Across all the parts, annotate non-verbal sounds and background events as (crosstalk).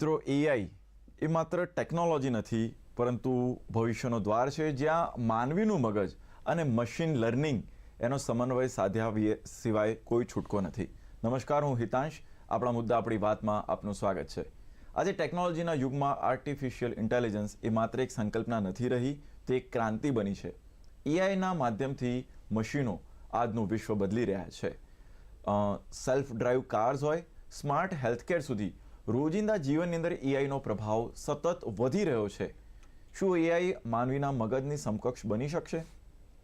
મિત્રો એઆઈ એ માત્ર ટેકનોલોજી નથી પરંતુ ભવિષ્યનો દ્વાર છે જ્યાં માનવીનું મગજ અને મશીન લર્નિંગ એનો સમન્વય સાધ્યા સિવાય કોઈ છૂટકો નથી નમસ્કાર હું હિતાંશ આપણા મુદ્દા આપણી વાતમાં આપનું સ્વાગત છે આજે ટેકનોલોજીના યુગમાં આર્ટિફિશિયલ ઇન્ટેલિજન્સ એ માત્ર એક સંકલ્પના નથી રહી તે એક ક્રાંતિ બની છે એઆઈના માધ્યમથી મશીનો આજનું વિશ્વ બદલી રહ્યા છે સેલ્ફ ડ્રાઈવ કાર્સ હોય સ્માર્ટ હેલ્થકેર સુધી રોજિંદા જીવનની અંદર એઆઈનો પ્રભાવ સતત વધી રહ્યો છે શું એઆઈ માનવીના મગજની સમકક્ષ બની શકશે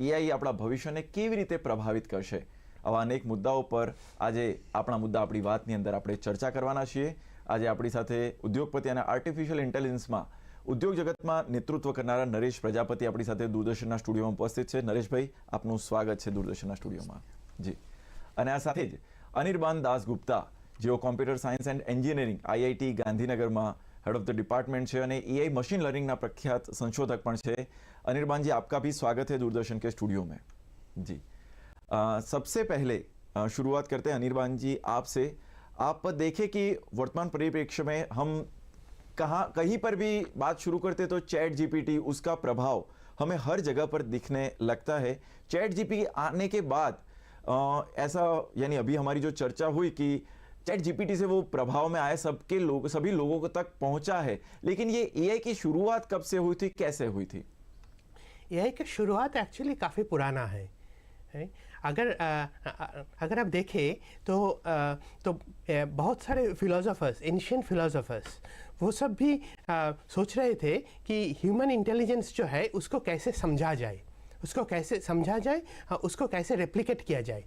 એઆઈ આપણા ભવિષ્યને કેવી રીતે પ્રભાવિત કરશે આવા અનેક મુદ્દાઓ પર આજે આપણા મુદ્દા આપણી વાતની અંદર આપણે ચર્ચા કરવાના છીએ આજે આપણી સાથે ઉદ્યોગપતિ અને આર્ટિફિશિયલ ઇન્ટેલિજન્સમાં ઉદ્યોગ જગતમાં નેતૃત્વ કરનારા નરેશ પ્રજાપતિ આપણી સાથે દૂરદર્શનના સ્ટુડિયોમાં ઉપસ્થિત છે નરેશભાઈ આપનું સ્વાગત છે દૂરદર્શનના સ્ટુડિયોમાં જી અને આ સાથે જ અનિર્બાન દાસગુપ્તા જેઓ computer science and engineering Gandhinagar ગાંધીનગરમાં હેડ ઓફ ધ ડિપાર્ટમેન્ટ છે ए आई मशीन लर्निंग प्रख्यात संशोधक है अनिर्बान जी आपका भी स्वागत है दूरदर्शन के स्टूडियो में जी आ, सबसे पहले शुरुआत करते हैं अनिर्बान जी आपसे आप देखें कि वर्तमान परिप्रेक्ष्य में हम कहाँ कहीं पर भी बात शुरू करते तो चैट जीपीटी उसका प्रभाव हमें हर जगह पर दिखने लगता है चैट जीपी आने के बाद आ, ऐसा यानी अभी हमारी जो चर्चा हुई कि चैट जीपीटी से वो प्रभाव में आया सबके लोग सभी लोगों को तक पहुंचा है लेकिन ये एआई की शुरुआत कब से हुई थी कैसे हुई थी एआई की शुरुआत एक्चुअली काफ़ी पुराना है अगर अगर आप देखें तो तो बहुत सारे फिलोसोफर्स एंशियन फिलोसोफर्स वो सब भी सोच रहे थे कि ह्यूमन इंटेलिजेंस जो है उसको कैसे समझा जाए उसको कैसे समझा जाए हाँ, उसको कैसे रेप्लिकेट किया जाए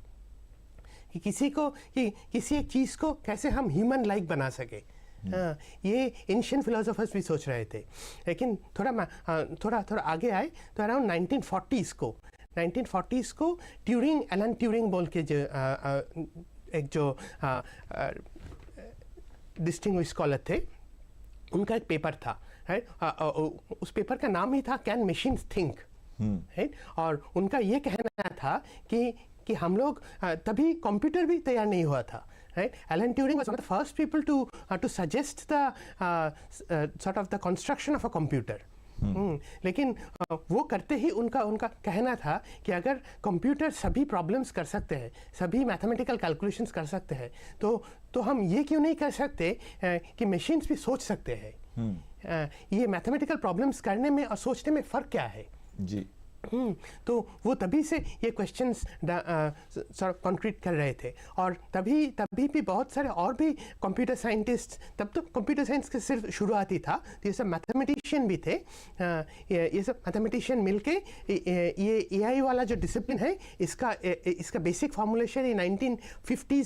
कि किसी को कि किसी एक चीज़ को कैसे हम ह्यूमन लाइक बना सके हम्म। हाँ ये एंशियन फिलोसोफर्स भी सोच रहे थे लेकिन थोड़ा हाँ, थोड़ा थोड़ा आगे आए तो अराउंड नाइनटीन फोर्टीज़ को नाइनटीन फोर्टीज़ को ट्यूरिंग एलन ट्यूरिंग बोल के जो एक जो डिस्टिंग स्कॉलर थे उनका एक पेपर था है उस पेपर का नाम ही था कैन मशीन थिंक है और उनका ये कहना था कि कि हम लोग तभी कंप्यूटर भी तैयार नहीं हुआ था right Alan Turing was the first people to to suggest the sort of the construction of a computer लेकिन वो करते ही उनका उनका कहना था कि अगर कंप्यूटर सभी प्रॉब्लम्स कर सकते हैं सभी मैथमेटिकल कैलकुलेशंस कर सकते हैं तो तो हम ये क्यों नहीं कर सकते कि मशीन्स भी सोच सकते हैं hmm. ये मैथमेटिकल प्रॉब्लम्स करने में और सोचने में फ़र्क क्या है जी हम्म, तो वो तभी से ये क्वेश्चन कॉन्क्रीट कर रहे थे और तभी तभी भी बहुत सारे और भी कंप्यूटर साइंटिस्ट तब तो कंप्यूटर साइंस के सिर्फ शुरुआत ही था तो ये सब मैथमेटिशियन भी थे आ, ये सब मैथमेटिशियन मिलके ये एआई वाला जो डिसिप्लिन है इसका इसका बेसिक फॉर्मुलेशन ये नाइनटीन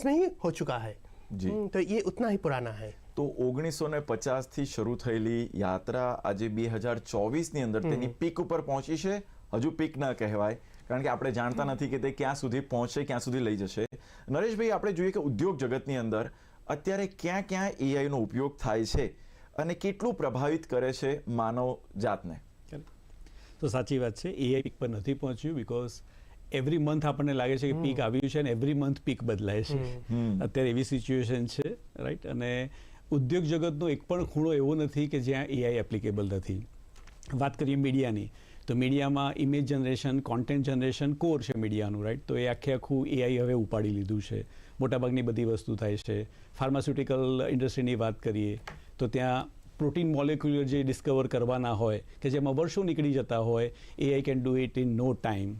में ही हो चुका है जी हम्म, तो ये उतना ही पुराना है તો ઓગણીસો ને પચાસથી શરૂ થયેલી યાત્રા આજે બે હજાર ચોવીસની અંદર તેની પીક ઉપર પહોંચી છે હજુ પીક ન કહેવાય કારણ કે આપણે જાણતા નથી કે તે ક્યાં સુધી પહોંચશે ક્યાં સુધી લઈ જશે નરેશભાઈ આપણે જોઈએ કે ઉદ્યોગ જગતની અંદર અત્યારે ક્યાં ક્યાં એઆઈનો ઉપયોગ થાય છે અને કેટલું પ્રભાવિત કરે છે માનવ જાતને તો સાચી વાત છે એઆઈ પીક પર નથી પહોંચ્યું બિકોઝ એવરી મંથ આપણને લાગે છે કે પીક આવ્યું છે અને એવરી મંથ પીક બદલાય છે અત્યારે એવી સિચ્યુએશન છે રાઈટ અને ઉદ્યોગ જગતનો એક પણ ખૂણો એવો નથી કે જ્યાં એઆઈ એપ્લિકેબલ નથી વાત કરીએ મીડિયાની તો મીડિયામાં image generation content generation core છે મીડિયાનું રાઈટ તો એ આખે આખું એઆઈ હવે ઉપાડી લીધું છે મોટાભાગની બધી વસ્તુ થાય છે ફાર્માસ્યુટિકલ ઇન્ડસ્ટ્રીની વાત કરીએ તો ત્યાં પ્રોટીન મોલેક્યુલર જે ડિસ્કવર કરવાના હોય કે જેમાં વર્ષો નીકળી જતા હોય AI can do it in no time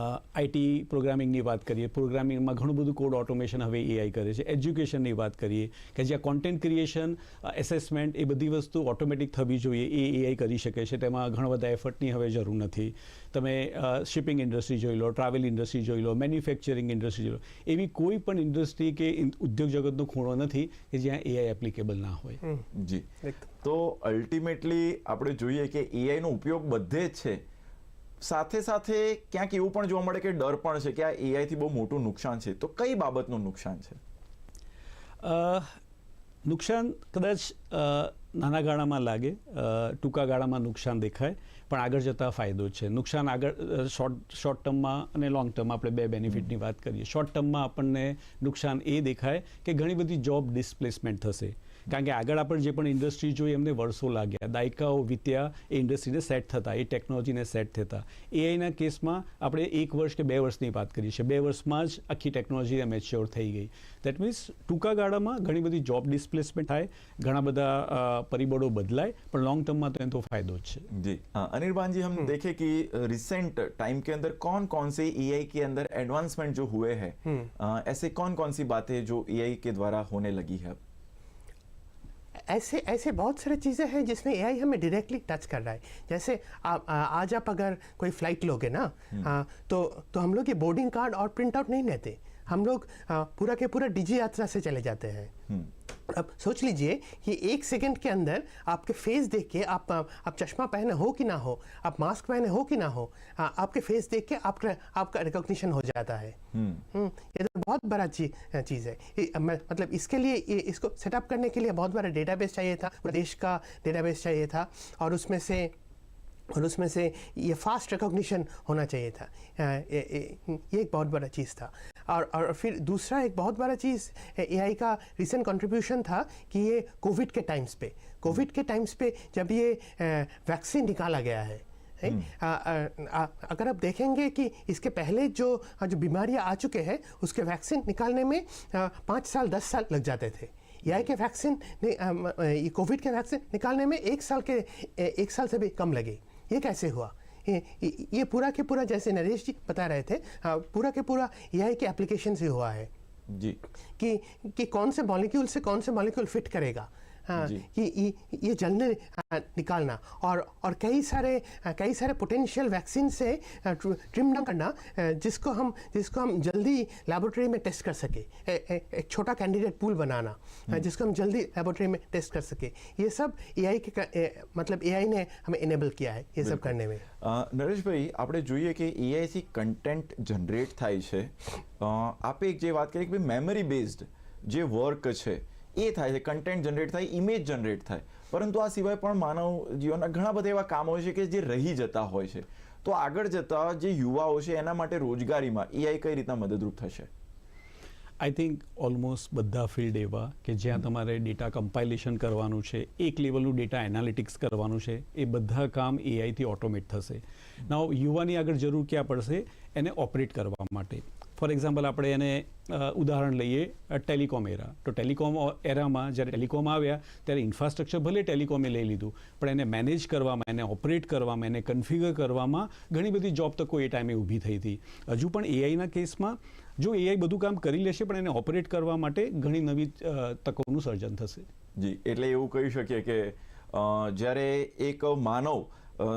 IT પ્રોગ્રામિંગની વાત કરીએ પ્રોગ્રામિંગમાં ઘણું બધું કોડ ઓટોમેશન હવે એઆઈ કરે છે એજ્યુકેશનની વાત કરીએ કે જ્યાં કોન્ટેન્ટ ક્રિએશન એસેસમેન્ટ એ બધી વસ્તુ ઓટોમેટિક થવી જોઈએ એ એઆઈ કરી શકે છે તેમાં ઘણા બધા એફર્ટની હવે જરૂર નથી તમે શિપિંગ ઇન્ડસ્ટ્રી જોઈ લો ટ્રાવેલ ઇન્ડસ્ટ્રી જોઈ લો મેન્યુફેક્ચરિંગ ઇન્ડસ્ટ્રી જોઈ લો એવી કોઈ પણ ઇન્ડસ્ટ્રી કે ઉદ્યોગ જગતનો ખૂણો નથી કે જ્યાં એઆઈ એપ્લિકેબલ ના હોય જી તો અલ્ટિમેટલી આપણે જોઈએ કે એઆઈનો ઉપયોગ બધે જ છે સાથે સાથે ક્યાંક એવું પણ જોવા મળે કે ડર પણ છે કે આ એઆઈથી બહુ મોટું નુકસાન છે તો કઈ બાબતનું નુકસાન છે નુકસાન કદાચ નાના ગાળામાં લાગે ટૂંકા ગાળામાં નુકસાન દેખાય પણ આગળ જતા ફાયદો છે નુકસાન આગળ શોર્ટ શોર્ટ ટર્મમાં અને લોંગ ટર્મ આપણે બે બેનિફિટની વાત કરીએ શોર્ટ ટર્મમાં આપણને નુકસાન એ દેખાય કે ઘણી બધી જોબ ડિસ્પ્લેસમેન્ટ થશે કાંકે આગળ આપણે જે પણ ઇન્ડસ્ટ્રી જોઈએ એમને વર્ષો લાગ્યા દાયકાઓ વિત્યા એ ઇન્ડસ્ટ્રી ને સેટ થતા એ ટેકનોલોજી ને સેટ થતા AI ના કેસમાં આપણે 1 વર્ષ કે 2 વર્ષની વાત કરી છે 2 વર્ષમાં જ આખી ટેકનોલોજી મેચ્યોર થઈ ગઈ ધેટ મીન્સ ટૂકા ગાળામાં ઘણી બધી જોબ ડિસ્પ્લેસમેન્ટ થાય ઘણા બધા પરિવર્તનો બદલાય પણ લોંગ ટર્મમાં તો એનો ફાયદો છે જી અનિરવાનજી હમ દેખે કે રીસેન્ટ ટાઈમ કે અંદર કોન કોન સે AI કે અંદર એડવાન્સમેન્ટ જો હુએ હે એસે કોન કોનસી બાતે જો AI કે દ્વારા હોને લગી હે ऐसे ऐसे बहुत सारी चीज़ें हैं जिसमें एआई हमें डायरेक्टली टच कर रहा है जैसे आ, आ, आज आप अगर कोई फ्लाइट लोगे ना हम्म। आ, तो तो हम लोग ये बोर्डिंग कार्ड और प्रिंट आउट नहीं लेते हम लोग पूरा के पूरा डिजी यात्रा से चले जाते हैं हम्म। अब सोच लीजिए कि एक सेकंड के अंदर आपके फेस देख के आप आप चश्मा पहने हो कि ना हो आप मास्क पहने हो कि ना हो आ, हाँ, आपके फेस देख के आपका आपका रिकॉग्निशन हो जाता है हम्म। हम्म, ये तो बहुत बड़ा चीज चीज़ है मतलब इसके लिए ये इसको सेटअप करने के लिए बहुत बड़ा डेटाबेस चाहिए था देश का डेटाबेस चाहिए था और उसमें से और उसमें से ये फास्ट रिकॉग्निशन होना चाहिए था ये एक बहुत बड़ा चीज़ था और और फिर दूसरा एक बहुत बड़ा चीज़ ए का रिसेंट कंट्रीब्यूशन था कि ये कोविड के टाइम्स पे कोविड के टाइम्स पे जब ये वैक्सीन निकाला गया है हम्म। आ, आ, आ, अगर आप देखेंगे कि इसके पहले जो हाँ, जो बीमारियां आ चुके हैं उसके वैक्सीन निकालने में पाँच साल दस साल लग जाते थे ए के वैक्सीन कोविड के वैक्सीन निकालने में एक साल के एक साल से भी कम लगे ये कैसे हुआ ये पूरा के पूरा जैसे नरेश जी बता रहे थे हाँ, पूरा के पूरा यह कि एप्लीकेशन से हुआ है जी कि कि कौन से मॉलिक्यूल से कौन से मॉलिक्यूल फिट करेगा हाँ, ये ये जल्द हाँ, निकालना और और कई सारे हाँ, कई सारे पोटेंशियल वैक्सीन से ट्रिम डाउन करना जिसको हम जिसको हम जल्दी लेबोरेटरी में टेस्ट कर सके एक छोटा कैंडिडेट पूल बनाना हम्म। जिसको हम जल्दी लेबोरेटरी में टेस्ट कर सके ये सब आई के ए, मतलब ने हमें इनेबल किया है ये सब करने में नरेश નરેશભાઈ આપણે જોઈએ કે એઆઈથી કન્ટેન્ટ જનરેટ થાય છે आप एक जो बात करें कि मेमरी बेस्ड जो वर्क है એ થાય છે કન્ટેન્ટ જનરેટ થાય ઇમેજ જનરેટ થાય પરંતુ આ સિવાય પણ માનવ જીવનના ઘણા બધા એવા કામો છે કે જે રહી જતા હોય છે તો આગળ જતા જે યુવાઓ છે એના માટે રોજગારીમાં એઆઈ કઈ રીતના મદદરૂપ થશે આઈ થિંક ઓલમોસ્ટ બધા ફિલ્ડ એવા કે જ્યાં તમારે ડેટા કમ્પાઇલેશન કરવાનું છે એક લેવલનું ડેટા એનાલિટિક્સ કરવાનું છે એ બધા કામ એઆઈથી ઓટોમેટ થશે ના યુવાની આગળ જરૂર ક્યાં પડશે એને ઓપરેટ કરવા માટે ફોર એક્ઝામ્પલ આપણે એને ઉદાહરણ લઈએ ટેલિકોમ એરા તો ટેલિકોમ એરામાં જ્યારે ટેલિકોમ આવ્યા ત્યારે ઇન્ફ્રાસ્ટ્રક્ચર ભલે ટેલિકોમે લઈ લીધું પણ એને મેનેજ કરવામાં એને ઓપરેટ કરવામાં એને કન્ફિગર કરવામાં ઘણી બધી જોબ તકો એ ટાઈમે ઊભી થઈ હતી હજુ પણ એઆઈના કેસમાં જો એઆઈ બધું કામ કરી લેશે પણ એને ઓપરેટ કરવા માટે ઘણી નવી તકોનું સર્જન થશે જી એટલે એવું કહી શકીએ કે જ્યારે એક માનવ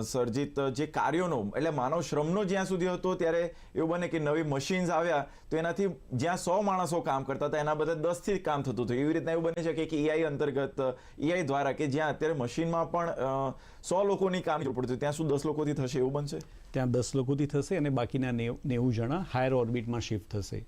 સર્જિત જે કાર્યોનો એટલે માનવ શ્રમનો જ્યાં સુધી હતો ત્યારે એવું બને કે નવી મશીન્સ આવ્યા તો એનાથી જ્યાં સો માણસો કામ કરતા હતા એના બધા દસથી કામ થતું હતું એવી રીતના એવું બને છે કે એઆઈ અંતર્ગત એઆઈ દ્વારા કે જ્યાં અત્યારે મશીનમાં પણ સો લોકોની કામ જોવું પડતું ત્યાં શું દસ લોકોથી થશે એવું બનશે ત્યાં દસ લોકોથી થશે અને બાકીના નેવું જણા હાયર ઓર્બિટમાં શિફ્ટ થશે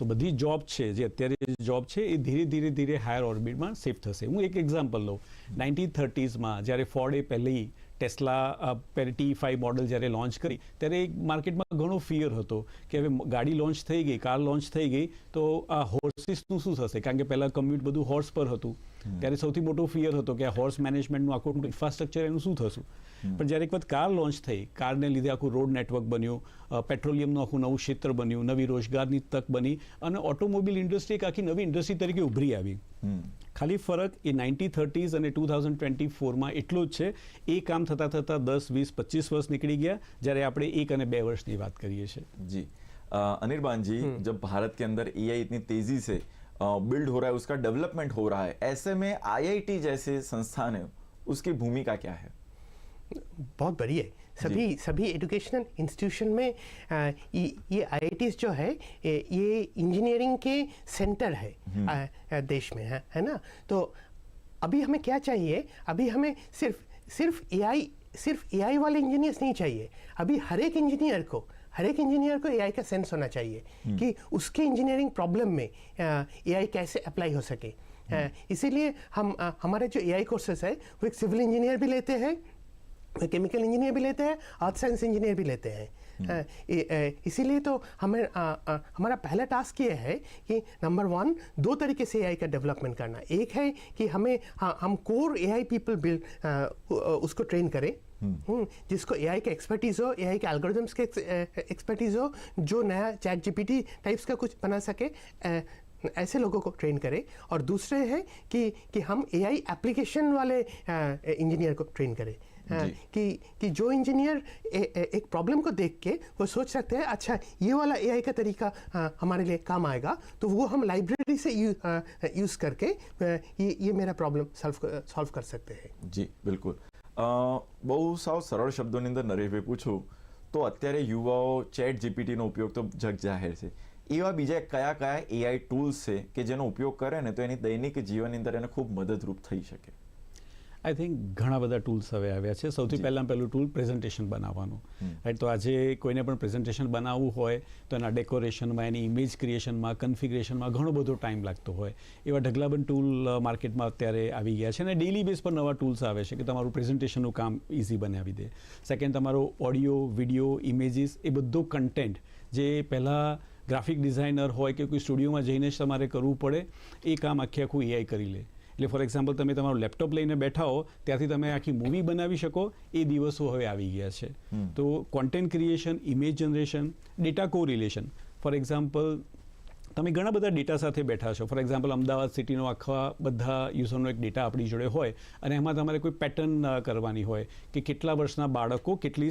સો બધી જોબ છે જે અત્યારે જોબ છે એ ધીરે ધીરે ધીરે હાયર ઓર્બિટમાં શિફ્ટ થશે હું એક એક્ઝામ્પલ લઉં નાઇન્ટીન થર્ટીઝમાં જ્યારે ફોર્ડે પહેલી ટેસ્લા ટી ફાઈવ મોડલ જ્યારે લોન્ચ કરી ત્યારે એક માર્કેટમાં ઘણો ફિયર હતો કે હવે ગાડી લોન્ચ થઈ ગઈ કાર લોન્ચ થઈ ગઈ તો આ હોર્સિસનું શું થશે કારણ કે પહેલાં કમ્યુટ બધું હોર્સ પર હતું ત્યારે સૌથી મોટો ફિયર હતો કે આ હોર્સ મેનેજમેન્ટનું આખું ઇન્ફ્રાસ્ટ્રક્ચર એનું શું થશે પણ જ્યારે એક વખત કાર લોન્ચ થઈ કારને લીધે આખું રોડ નેટવર્ક બન્યું પેટ્રોલિયમનું આખું નવું ક્ષેત્ર બન્યું નવી રોજગારની તક બની અને ઓટોમોબિલ ઇન્ડસ્ટ્રી એક આખી નવી ઇન્ડસ્ટ્રી તરીકે ઉભરી આવી ખાલી ફરક એ નાઇન્ટી થર્ટીઝ અને ટુ થાઉઝન્ડ ટ્વેન્ટી ફોરમાં એટલો જ છે એ કામ થતાં થતાં દસ વીસ પચીસ વર્ષ નીકળી ગયા જ્યારે આપણે એક અને બે વર્ષની વાત કરીએ છીએ જી अनिर्बान जी जब भारत के अंदर ए इतनी तेजी से बिल्ड हो रहा है उसका डेवलपमेंट हो रहा है ऐसे में आईआईटी जैसे संस्थान है उसकी भूमिका क्या है बहुत बड़ी है सभी सभी एजुकेशनल इंस्टीट्यूशन में ये आई जो है ये इंजीनियरिंग के सेंटर है हम्म। देश में है है ना तो अभी हमें क्या चाहिए अभी हमें सिर्फ सिर्फ एआई सिर्फ एआई वाले इंजीनियर्स नहीं चाहिए अभी हर एक इंजीनियर को हर एक इंजीनियर को एआई का सेंस होना चाहिए हम्म। कि उसके इंजीनियरिंग प्रॉब्लम में एआई कैसे अप्लाई हो सके हम्म। इसीलिए हम हमारे जो एआई कोर्सेस है वो एक सिविल इंजीनियर भी लेते हैं केमिकल इंजीनियर भी लेते हैं अर्थ साइंस इंजीनियर भी लेते हैं हम्म। हाँ, इसीलिए तो हमें हमारा पहला टास्क ये है कि नंबर वन दो तरीके से एआई का डेवलपमेंट करना एक है कि हमें हाँ, हम कोर एआई पीपल बिल्ड उसको ट्रेन करें हम्म। हम्म, जिसको एआई का एक्सपर्टीज हो एआई के एल्गोरिदम्स के एक्सपर्टीज हो जो नया चैट जीपीटी टाइप्स का कुछ बना सके ऐसे लोगों को ट्रेन करें और दूसरे है कि कि हम एआई एप्लीकेशन वाले इंजीनियर को ट्रेन करें हाँ, कि कि जो इंजीनियर एक प्रॉब्लम को देख के वो सोच सकते हैं अच्छा ये वाला एआई का तरीका हाँ, हमारे लिए काम आएगा तो वो हम लाइब्रेरी से यूज़ हाँ, करके ये ये मेरा प्रॉब्लम सॉल्व सॉल्व कर सकते हैं जी बिल्कुल बहुत साव सरल शब्दों अंदर नरेश भाई पूछू तो अत्य युवाओ चैट जीपीटी ना उपयोग तो जग जाहिर है एवं बीजा कया कया એઆઈ ટૂલ્સ છે કે જેનો ઉપયોગ કરે ને तो એની દૈનિક જીવનની અંદર એને ખૂબ મદદરૂપ થઈ શકે આઈ થિંક ઘણા બધા ટૂલ્સ હવે આવ્યા છે સૌથી પહેલાં પહેલું ટૂલ પ્રેઝન્ટેશન બનાવવાનું રાઈટ તો આજે કોઈને પણ પ્રેઝન્ટેશન બનાવવું હોય તો એના ડેકોરેશનમાં એની ઇમેજ ક્રિએશનમાં કન્ફિગરેશનમાં ઘણો બધો ટાઈમ લાગતો હોય એવા ઢગલાબંધ ટૂલ માર્કેટમાં અત્યારે આવી ગયા છે અને ડેલી બેઝ પર નવા ટૂલ્સ આવે છે કે તમારું પ્રેઝન્ટેશનનું કામ ઇઝી બનાવી દે સેકન્ડ તમારો ઓડિયો વિડીયો ઇમેજીસ એ બધો કન્ટેન્ટ જે પહેલાં ગ્રાફિક ડિઝાઇનર હોય કે કોઈ સ્ટુડિયોમાં જઈને જ તમારે કરવું પડે એ કામ આખે આખું એઆઈ કરી લે એટલે ફોર એક્ઝામ્પલ તમે તમારું લેપટોપ લઈને બેઠા હો ત્યાંથી તમે આખી મૂવી બનાવી શકો એ દિવસો હવે આવી ગયા છે તો content creation image generation data correlation for example તમે ઘણા બધા ડેટા સાથે બેઠા છો ફોર એક્ઝામ્પલ અમદાવાદ સિટીનો આખા બધા યુઝરનો એક ડેટા આપણી જોડે હોય અને એમાં તમારે કોઈ પેટર્ન કરવાની હોય કે કેટલા વર્ષના બાળકો કેટલી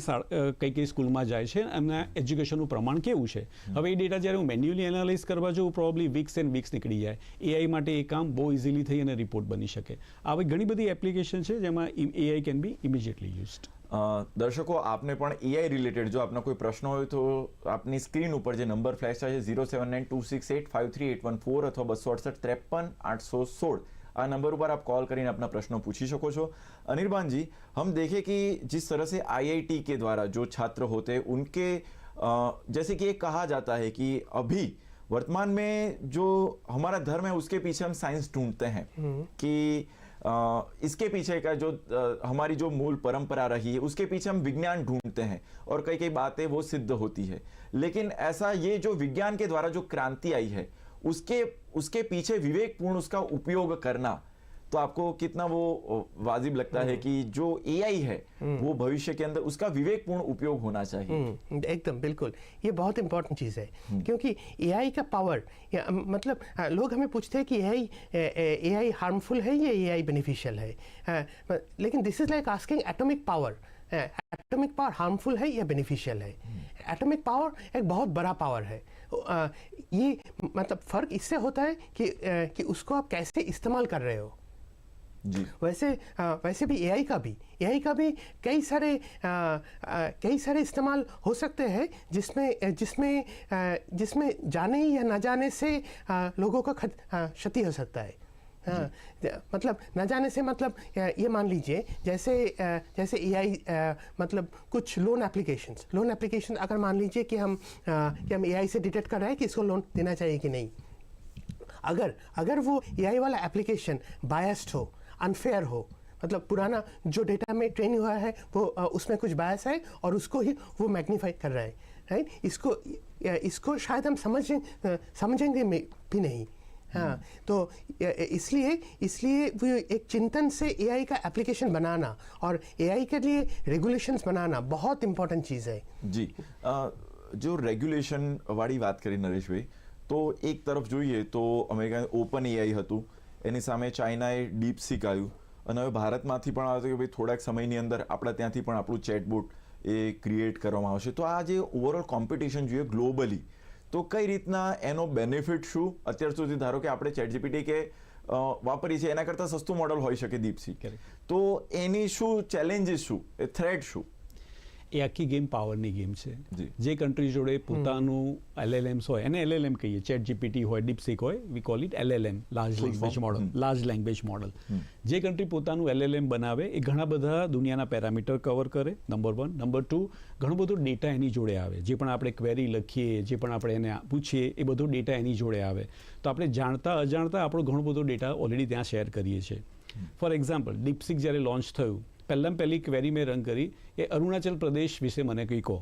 કઈ કઈ સ્કૂલમાં જાય છે એમના એજ્યુકેશનનું પ્રમાણ કેવું છે હવે એ ડેટા જ્યારે હું મેન્યુઅલી એનાલાઇઝ કરવા જોઉં પ્રોબ્લી વીક્સ એન્ડ વીક્સ નીકળી જાય એઆઈ માટે એ કામ બહુ ઇઝીલી થઈ અને રિપોર્ટ બની શકે આવી ઘણી બધી એપ્લિકેશન છે જેમાં AI can be immediately used દર્શકો આપને પણ એઆઈ રિલેટેડ જો આપના કોઈ પ્રશ્નો હોય તો આપની સ્ક્રીન ઉપર જે નંબર ફ્લેશ થાય છે zero seven nine two six eight five three eight one four અથવા બસો અડસઠ ત્રેપન આઠસો સોળ આ નંબર ઉપર आप कॉल કરીને આપના પ્રશ્નો પૂછી શકો છો અનિર્બાનજી हम देखें कि जिस तरह से आईआईटी के द्वारा जो छात्र होते हैं उनके जैसे कि कहा जाता है कि अभी वर्तमान में जो हमारा धर्म है उसके पीछे हम साइंस ढूंढते हैं कि इसके पीछे का जो हमारी जो मूल परंपरा रही है उसके पीछे हम विज्ञान ढूंढते हैं और कई कई बातें वो सिद्ध होती है लेकिन ऐसा ये जो विज्ञान के द्वारा जो क्रांति आई है उसके उसके पीछे विवेकपूर्ण उसका उपयोग करना तो आपको कितना वो वाजिब लगता है हम्म। कि जो ए है हम्म। वो भविष्य के अंदर उसका विवेकपूर्ण उपयोग होना चाहिए हम्म, एकदम बिल्कुल ये बहुत इंपॉर्टेंट चीज़ है क्योंकि ए का पावर मतलब हाँ, लोग हमें पूछते हैं कि ए आई ए आई हार्मफुल है या ए आई बेनिफिशियल है हाँ, लेकिन this is like asking atomic power atomic power harmful है या बेनिफिशियल है एटॉमिक पावर एक बहुत बड़ा पावर है ये मतलब फ़र्क इससे होता है कि कि उसको आप कैसे इस्तेमाल कर रहे हो जी वैसे वैसे भी एआई का भी एआई का भी कई सारे कई सारे इस्तेमाल हो सकते हैं जिसमें जिसमें जिसमें जाने या ना जाने से लोगों का क्षति हो सकता है हाँ मतलब न जाने से मतलब ये मान लीजिए जैसे जैसे ए मतलब कुछ लोन एप्लीकेशन लोन एप्लीकेशन अगर मान लीजिए कि हम कि हम ए से डिटेक्ट कर रहे हैं कि इसको लोन देना चाहिए कि नहीं अगर अगर वो ए वाला एप्लीकेशन बायस्ड हो अनफेयर हो मतलब पुराना जो डेटा में ट्रेन हुआ है वो उसमें कुछ बायस है और उसको ही वो मैग्नीफाई कर रहा है राइट इसको इसको शायद हम समझ समझेंगे भी नहीं हाँ तो इसलिए इसलिए वो एक चिंतन से एआई का एप्लीकेशन बनाना और एआई के लिए रेगुलेशंस बनाना बहुत इंपॉर्टेंट चीज़ है जी आ, जो રેગ્યુલેશન વાળી વાત કરી નરેશભાઈ તો એક તરફ જોઈએ तो अमेरिका ओपन एआई आई એની સામે ચાઇનાએ ડીપ આવ્યું અને હવે ભારતમાંથી પણ આવે છે કે ભાઈ થોડાક સમયની અંદર આપણે ત્યાંથી પણ આપણું ચેટબોટ એ ક્રિએટ કરવામાં આવશે તો આ જે ઓવરઓલ કોમ્પિટિશન જોઈએ ગ્લોબલી તો કઈ રીતના એનો બેનિફિટ શું અત્યાર સુધી ધારો કે આપણે ચેટજીપીટી કે વાપરી છે એના કરતાં સસ્તું મોડલ હોઈ શકે દીપસી તો એની શું ચેલેન્જીસ શું એ થ્રેડ શું એ આખી ગેમ પાવરની ગેમ છે જે કન્ટ્રી જોડે પોતાનું એલએલએમ્સ હોય એને એલએલએમ કહીએ ચેટ જીપીટી હોય ડીપસીક હોય we call it LLM large language model large language model જે કન્ટ્રી પોતાનું એલએલએમ બનાવે એ ઘણા બધા દુનિયાના પેરામીટર કવર કરે નંબર વન નંબર ટુ ઘણો બધો ડેટા એની જોડે આવે જે પણ આપણે ક્વેરી લખીએ જે પણ આપણે એને પૂછીએ એ બધો ડેટા એની જોડે આવે તો આપણે જાણતા અજાણતા આપણો ઘણો બધો ડેટા ઓલરેડી ત્યાં શેર કરીએ છીએ ફોર એક્ઝામ્પલ ડીપસીક જ્યારે લોન્ચ થયું પહેલાં પહેલી ક્વેરી મેં રન કરી એ અરુણાચલ પ્રદેશ વિશે મને કંઈ કહો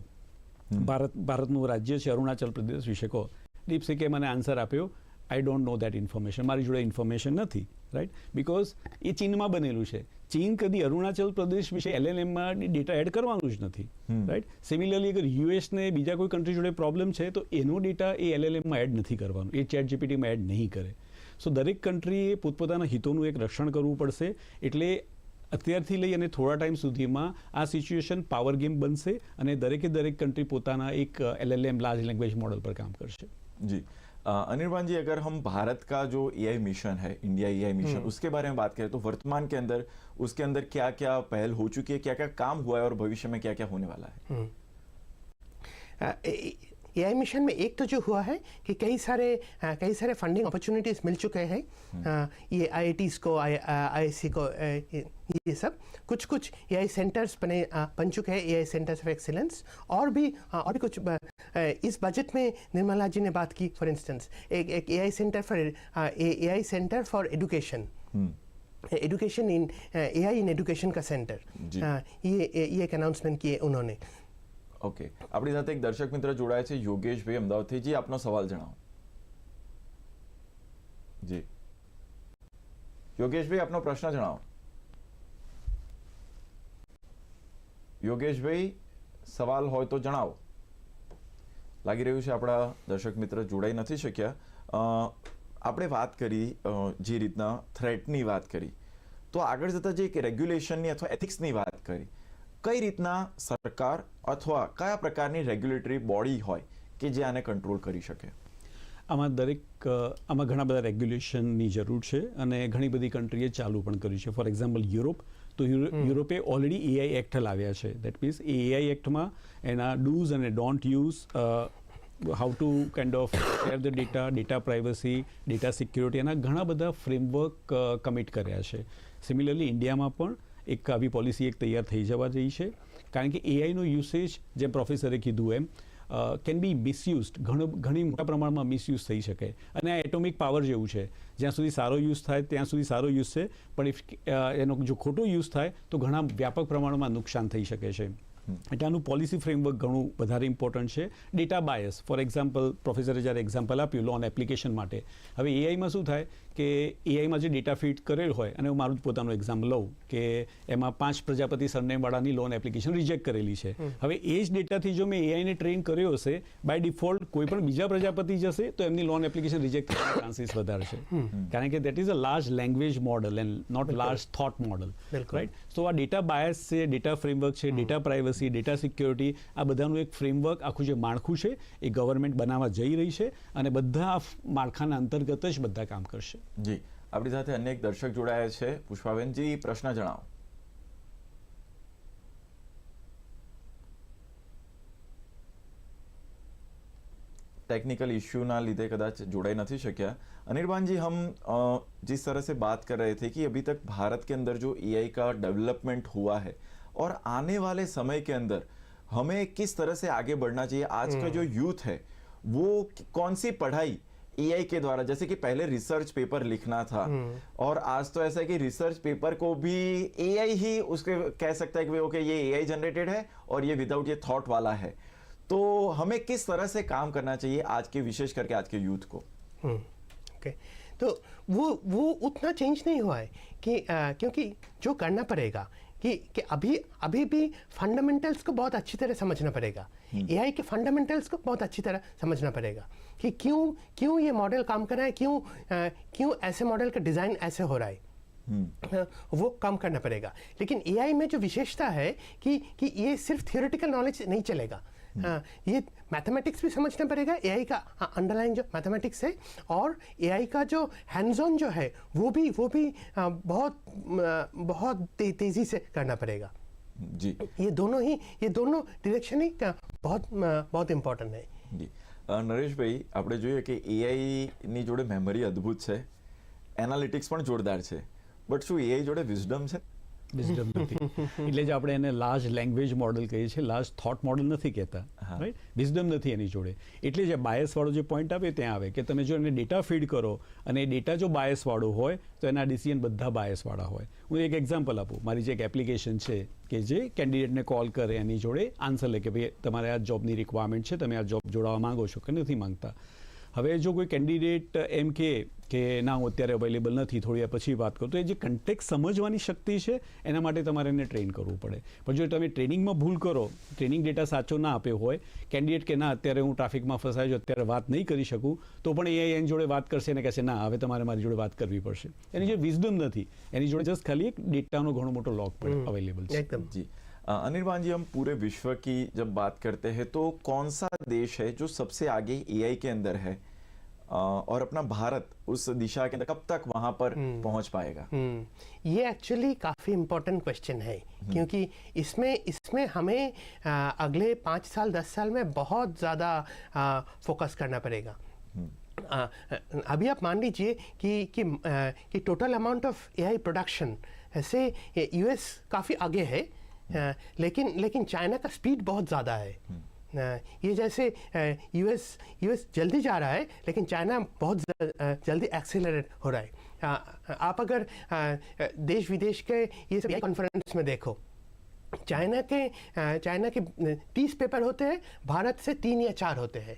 ભારત ભારતનું રાજ્ય છે અરુણાચલ પ્રદેશ વિશે કહો દીપસિકે મને આન્સર આપ્યો I don't know that information મારી જોડે ઇન્ફોર્મેશન નથી રાઈટ બિકોઝ એ ચીનમાં બનેલું છે ચીન કદી અરુણાચલ પ્રદેશ વિશે એલએનએમમાં ડેટા એડ કરવાનું જ નથી રાઈટ સિમિલરલી અગર યુએસને બીજા કોઈ કન્ટ્રી જોડે પ્રોબ્લેમ છે તો એનો ડેટા એ એલએલએમમાં એડ નથી કરવાનો એ ચેટ જીપીટીમાં એડ નહીં કરે સો દરેક કન્ટ્રીએ પોતપોતાના હિતોનું એક રક્ષણ કરવું પડશે એટલે थोड़ा टाइम सुधी में आ सीच्युएशन આ गेम बन ગેમ दरेके दरेक कंट्री पता एक L L M large language model पर काम करते जी अनिर्बान जी अगर हम भारत का जो आई मिशन है इंडिया आई मिशन उसके बारे में बात करें तो वर्तमान के अंदर उसके अंदर क्या क्या पहल हो चुकी है क्या क्या काम हुआ है और भविष्य में क्या क्या होने वाला है ए मिशन में एक तो जो हुआ है कि कई सारे कई सारे फंडिंग अपॉर्चुनिटीज़ मिल चुके हैं हम्म। ये आई को आई को ये सब कुछ कुछ ए आई सेंटर्स बने बन चुके हैं A I centres of excellence और भी और भी कुछ इस बजट में निर्मला जी ने बात की फॉर इंस्टेंस एक एक A I centre for A I centre for education education in A I in education का सेंटर ये ये एक अनाउंसमेंट किए उन्होंने ઓકે આપણી સાથે એક દર્શક મિત્ર જોડાય છે યોગેશભાઈ અમદાવાદથી જી આપનો સવાલ જણાવો જી યોગેશભાઈ આપનો પ્રશ્ન જણાવો યોગેશભાઈ સવાલ હોય તો જણાવો લાગી રહ્યું છે આપણા દર્શક મિત્ર જોડાઈ નથી શક્યા આપણે વાત કરી જે રીતના થ્રેટની વાત કરી તો આગળ જતાં જે એક રેગ્યુલેશનની અથવા એથિક્સની વાત કરી કઈ રીતના સરકાર અથવા કયા પ્રકારની રેગ્યુલેટરી બોડી હોય કે જે આને કંટ્રોલ કરી શકે આમાં દરેક આમાં ઘણા બધા રેગ્યુલેશનની જરૂર છે અને ઘણી બધી કન્ટ્રીએ ચાલુ પણ કર્યું છે ફોર એક્ઝામ્પલ યુરોપ તો યુરોપે ઓલરેડી એઆઈ એક્ટ લાવ્યા છે દેટ મીન્સ એ એઆઈ એક્ટમાં એના ડૂઝ અને don't use how to kind of share the data data privacy data security એના ઘણા બધા ફ્રેમવર્ક કમિટ કર્યા છે સિમિલરલી ઇન્ડિયામાં પણ એક આવી પોલિસી એક તૈયાર થઈ જવા રહી છે કારણ કે એઆઈનો યુસેજ જેમ પ્રોફેસરે કીધું એમ કેન બી મિસયુઝડ ઘણો ઘણી મોટા પ્રમાણમાં મિસયુઝ થઈ શકે અને આ એટોમિક પાવર જેવું છે જ્યાં સુધી સારો યુઝ થાય ત્યાં સુધી સારો યુઝ છે પણ એનો જો ખોટો યુઝ થાય તો ઘણા વ્યાપક પ્રમાણમાં નુકસાન થઈ શકે છે એટલે આનું પોલિસી ફ્રેમવર્ક ઘણું વધારે ઇમ્પોર્ટન્ટ છે ડેટા બાયસ ફોર એક્ઝામ્પલ પ્રોફેસરે જ્યારે એક્ઝામ્પલ આપ્યું લોન એપ્લિકેશન માટે હવે એઆઈમાં શું થાય કે એઆઈમાં જે ડેટા ફીટ કરેલ હોય અને હું મારું જ પોતાનું એક્ઝામ લઉં કે એમાં પાંચ પ્રજાપતિ સરનેમવાળાની લોન એપ્લિકેશન રિજેક્ટ કરેલી છે હવે એ જ ડેટાથી જો મેં એઆઈને ટ્રેન કર્યો હશે બાય ડિફોલ્ટ કોઈ પણ બીજા પ્રજાપતિ જશે તો એમની લોન એપ્લિકેશન રિજેક્ટ કરવાના ચાન્સીસ વધારે છે કારણ કે that is a large language model and not large thought model right so આ ડેટા બાયસ છે ડેટા ફ્રેમવર્ક છે ડેટા પ્રાઇવસી ડેટા સિક્યોરિટી આ બધાનું એક ફ્રેમવર્ક આખું જે માળખું છે એ ગવર્મેન્ટ બનાવવા જઈ રહી છે અને બધા આ માળખાના અંતર્ગત જ બધા કામ કરશે जी आपरी साथे अनेक दर्शक जोडાયા છે પુષ્પાવенજી પ્રશ્ન જણાઓ ટેકનિકલ ઇશ્યુ ના લીધે કદાચ જોડાઈ નથી શક્યા અનિરવાનજી હમ જે સરર સે વાત કર રહે થે કે અભી તક ભારત કે અંદર જો AI કા ડેવલપમેન્ટ હુઆ હે ઓર આને વાલે સમય કે અંદર હમે કિસ તરહ સે આગે બડના ચાહીએ આજ કા જો યુથ હે વો કонસી પઢાઈ एआई e के द्वारा जैसे कि पहले रिसर्च पेपर लिखना था हम्म। और आज तो ऐसा है कि रिसर्च पेपर को भी एआई ही उसके कह सकता है कि ओके ये एआई जनरेटेड है और ये विदाउट ये थॉट वाला है तो हमें किस तरह से काम करना चाहिए आज के विशेष करके आज के यूथ को ओके हम्म, तो वो वो उतना चेंज नहीं हुआ है कि आ, क्योंकि जो करना पड़ेगा कि कि अभी अभी भी फंडामेंटल्स को बहुत अच्छी तरह समझना पड़ेगा एआई हम्म। के फंडामेंटल्स को बहुत अच्छी तरह समझना पड़ेगा कि क्यों क्यों ये मॉडल काम कर रहा है क्यों क्यों ऐसे मॉडल का डिज़ाइन ऐसे हो रहा है हम्म। वो कम करना पड़ेगा लेकिन एआई में जो विशेषता है कि कि ये सिर्फ थियोरिटिकल नॉलेज नहीं चलेगा आ, हम्म। ये मैथमेटिक्स भी समझना पड़ेगा एआई का अंडरलाइन हाँ, जो मैथमेटिक्स है और एआई का जो हैंड्स ऑन जो है वो भी वो भी आ, बहुत आ, बहुत ते, तेज़ी से करना पड़ेगा जी ये दोनों ही ये दोनों डिरेक्शन ही बहुत बहुत इम्पोर्टेंट है जी નરેશભાઈ આપણે જોઈએ કે એઆઈની જોડે મેમરી અદ્ભુત છે એનાલિટિક્સ પણ જોરદાર છે બટ શું એઆઈ જોડે વિઝડમ છે વિઝડમ (laughs) નથી એટલે જ આપણે એને લાર્જ લેંગ્વેજ મોડલ કહીએ છીએ લાર્જ થોટ મોડલ નથી કહેતા રાઈટ વિઝડમ નથી એની જોડે એટલે જે બાયસવાળો જે પોઈન્ટ આપે ત્યાં આવે કે તમે જો એને ડેટા ફીડ કરો અને એ ડેટા જો બાયસવાળો હોય તો એના ડિસિઝન બધા બાયસવાળા હોય હું એક એક્ઝામ્પલ આપું મારી જે એક એપ્લિકેશન છે કે જે કેન્ડિડેટને કોલ કરે એની જોડે આન્સર લે કે ભાઈ તમારે આ જોબની રિક્વાયરમેન્ટ છે તમે આ જોબ જોડાવા માંગો છો કે નથી માંગતા હવે જો કોઈ કેન્ડિડેટ એમ કે કે ના હું અત્યારે અવેલેબલ નથી થોડી પછી વાત કરું તો એ જે કન્ટેક્ટ સમજવાની શક્તિ છે એના માટે તમારે એને ટ્રેન કરવું પડે પણ જો તમે ટ્રેનિંગમાં ભૂલ કરો ટ્રેનિંગ ડેટા સાચો ના આપ્યો હોય કેન્ડિડેટ કે ના અત્યારે હું ટ્રાફિકમાં ફસાય છું અત્યારે વાત નહીં કરી શકું તો પણ એ એની જોડે વાત કરશે અને કહેશે ના હવે તમારે મારી જોડે વાત કરવી પડશે એની જે વિઝડમ નથી એની જોડે જસ્ટ ખાલી એક ડેટાનો ઘણો મોટો લોક અવેલેબલ છે एकदम जी अनिर्बान जी हम पूरे विश्व की जब बात करते हैं तो कौन सा देश है जो सबसे आगे एआई और अपना भारत उस दिशा के अंदर कब तक वहां पर हम्म। पहुंच पाएगा हम्म। ये एक्चुअली काफ़ी इम्पोर्टेंट क्वेश्चन है हम्म। क्योंकि इसमें इसमें हमें आ, अगले पांच साल दस साल में बहुत ज़्यादा फोकस करना पड़ेगा आ, अभी आप मान लीजिए कि कि, कि total amount of AI production से यूएस काफ़ी आगे है आ, लेकिन लेकिन चाइना का स्पीड बहुत ज़्यादा है ये जैसे यूएस यूएस जल्दी जा रहा है लेकिन चाइना बहुत जल्दी एक्सेलरेट हो रहा है आप अगर देश विदेश के ये सब कॉन्फ्रेंस में देखो चाइना के चाइना के तीस पेपर होते हैं भारत से तीन या चार होते हैं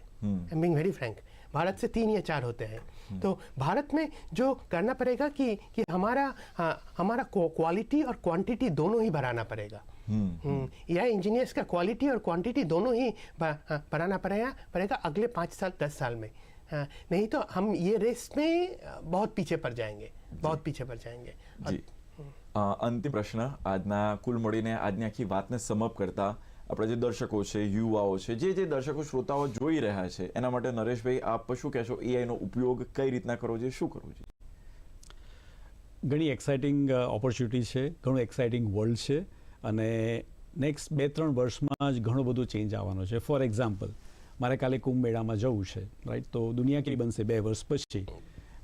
I being very frank Bharat से तीन या चार होते हैं हम्म। तो भारत में जो करना पड़ेगा कि कि हमारा हमारा क्वालिटी और क्वांटिटी दोनों ही बढ़ाना पड़ेगा या इंजीनियर्स का क्वालिटी और क्वांटिटी दोनों ही बढ़ाना पड़ेगा पड़ेगा अगले पाँच साल दस साल में हाँ, नहीं तो हम ये रेस में बहुत पीछे पड़ जाएंगे बहुत पीछे पड़ जाएंगे અંતિમ પ્રશ્ન આજના કુલ મળીને આજની આખી વાતને સમઅપ કરતા આપણા જે દર્શકો છે યુવાઓ છે જે જે દર્શકો શ્રોતાઓ જોઈ રહ્યા છે એના માટે નરેશભાઈ આપ શું કહેશો એઆઈનો ઉપયોગ કઈ રીતના કરવો જોઈએ શું કરવું જોઈએ ઘણી એક્સાઇટિંગ ઓપોર્ચ્યુનિટી છે ઘણું એક્સાઇટિંગ વર્લ્ડ છે અને નેક્સ્ટ બે ત્રણ વર્ષમાં જ ઘણું બધું ચેન્જ આવવાનો છે ફોર એક્ઝામ્પલ મારે કાલે કુંભ મેળામાં જવું છે રાઈટ તો દુનિયા કેવી બનશે બે વર્ષ પછી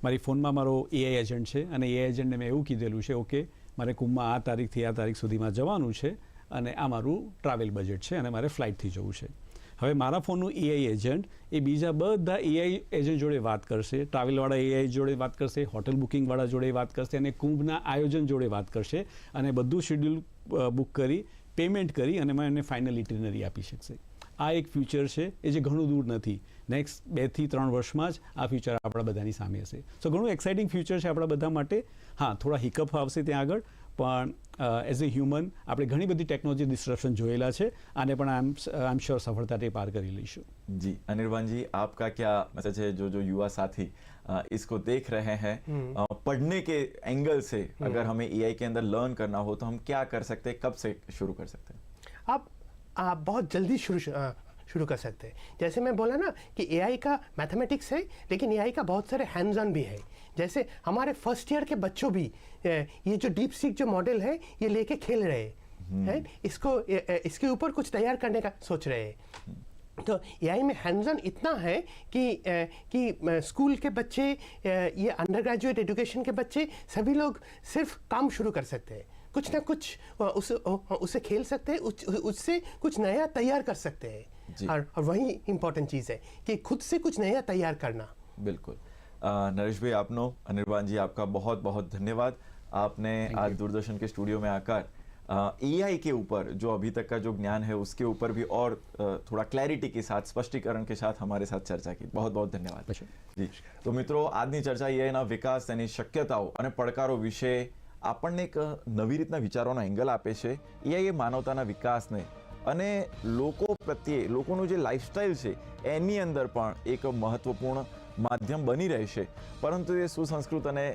મારી ફોનમાં મારો એઆઈ એજન્ટ છે અને એ એજન્ટને મેં એવું કીધેલું છે ઓકે મારે કુંભમાં આ તારીખથી આ તારીખ સુધીમાં જવાનું છે અને આ મારું ટ્રાવેલ બજેટ છે અને મારે ફ્લાઇટથી જવું છે હવે મારા ફોનનું એઆઈ એજન્ટ એ બીજા બધા એઆઈ એજન્ટ જોડે વાત કરશે ટ્રાવેલવાળા એઆઈ જોડે વાત કરશે હોટેલ બુકિંગવાળા જોડે વાત કરશે અને કુંભના આયોજન જોડે વાત કરશે અને બધું શેડ્યુલ બુક કરી પેમેન્ટ કરી અને એમાં એને ફાઇનલ ઇટિનરી આપી શકશે આ એક ફ્યુચર છે એ જે ઘણું દૂર નથી નેક્સ્ટ બેથી ત્રણ વર્ષમાં જ આ ફ્યુચર આપણા બધાની સામે હશે સો ઘણું એક્સાઇટિંગ ફ્યુચર છે આપણા બધા માટે હા થોડા હિકઅપ આવશે ત્યાં આગળ પણ એઝ અ હ્યુમન આપણે ઘણી બધી ટેકનોલોજી ડિસ્ટ્રપ્શન જોયેલા છે અને પણ આઈ એમ આઈ એમ શ્યોર સફળતાતે પાર કરી લઈશું જી અનિરવાનજી આપકા ક્યા મતલબ હે જો જો યુવા સાથી ઇસકો દેખ રહે હે પડને કે એંગલ સે અગર હમે AI કે અંદર learn karna ho to hum kya kar sakte kab se shuru kar sakte hai aap aap bahut jaldi shuru शुरू कर सकते हैं जैसे मैं बोला ना कि ए का मैथमेटिक्स है लेकिन ए का बहुत सारे हैंड्स ऑन भी है जैसे हमारे फर्स्ट ईयर के बच्चों भी ये जो डीप सीख जो मॉडल है ये लेके खेल रहे हैं हम्म। है इसको इसके ऊपर कुछ तैयार करने का सोच रहे हैं तो एआई में हैंडजन इतना है कि कि स्कूल के बच्चे ये अंडर ग्रेजुएट एजुकेशन के बच्चे सभी लोग सिर्फ काम शुरू कर सकते हैं कुछ ना कुछ उस, उसे खेल सकते हैं उससे कुछ नया तैयार कर सकते हैं और, और वही इंपॉर्टेंट चीज़ है कि खुद से कुछ नया तैयार करना बिल्कुल नरेश भाई आपनो अनिर्बान जी आपका बहुत बहुत धन्यवाद आपने आज दूरदर्शन के स्टूडियो में आकर ए आई के ऊपर जो अभी तक का जो ज्ञान है उसके ऊपर भी और थोड़ा क्लैरिटी के साथ स्पष्टीकरण के साथ हमारे साथ चर्चा की बहुत बहुत धन्यवाद अच्छा। जी ધન્યવાદ જી તો મિત્રો આજની ચર્ચા ना विकास यानी शक्यताओं और पड़कारों विषय आपने एक नवी रीतना विचारों एंगल आपे ए आई ए मानवता विकास ने અને લોકો પ્રત્યે લોકોનું જે લાઇફસ્ટાઇલ છે એની અંદર પણ એક મહત્ત્વપૂર્ણ માધ્યમ બની રહેશે પરંતુ એ સુસંસ્કૃત અને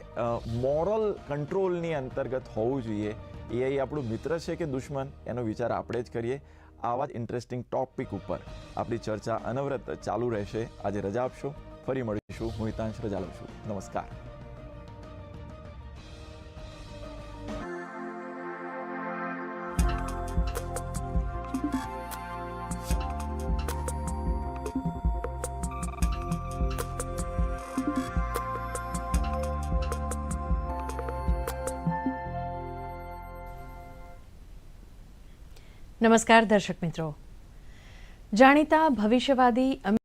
મોરલ કંટ્રોલની અંતર્ગત હોવું જોઈએ એઆઈ આપણું મિત્ર છે કે દુશ્મન એનો વિચાર આપણે જ કરીએ આવા જ ઇન્ટરેસ્ટિંગ ટોપિક ઉપર આપણી ચર્ચા અનવરત ચાલુ રહેશે આજે રજા આપશો ફરી મળીશું હું હિતાંશ રજા લઉં છું નમસ્કાર નમસ્કાર દર્શક મિત્રો જાણીતા ભવિષ્યવાદી